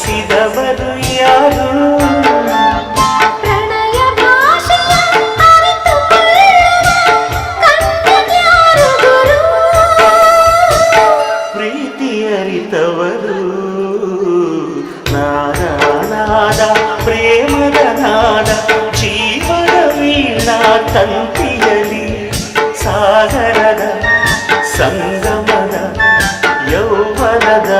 ಹರಿಸಿದವರು ಯಾರು ಪ್ರೀತಿ ಅರಿತವರು ನಾರಾನಾದ ಪ್ರೇಮದ ನಾದ ಜೀವನ ವೀಣ ತಂತಿಯಲಿ ಸಾಗರದ ಸಂಗಮದ ಯೌವನದ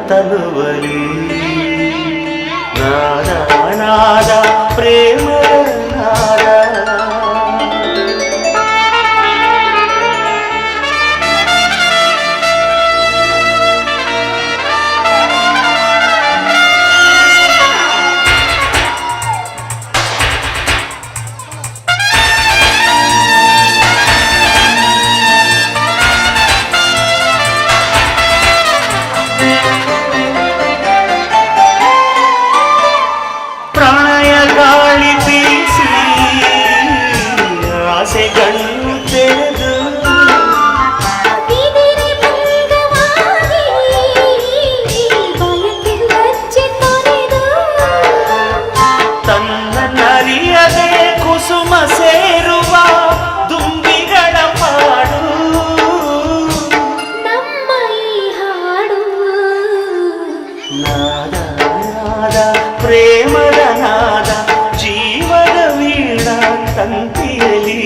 ನನ್ನ తెలిసేదు ತನ್ನ ನರಿಯದೆ ಕುಸುಮ ಸೇರುವ ದುಂಬಿಗಳ ಪಾಡು ನಮ್ಮ ಈ ಹಾಡು ನಾದ ನಾದ ಪ್ರೇಮದ ನಾದ ಜೀವದ ವೀಣ ತಂತಿಯಲಿ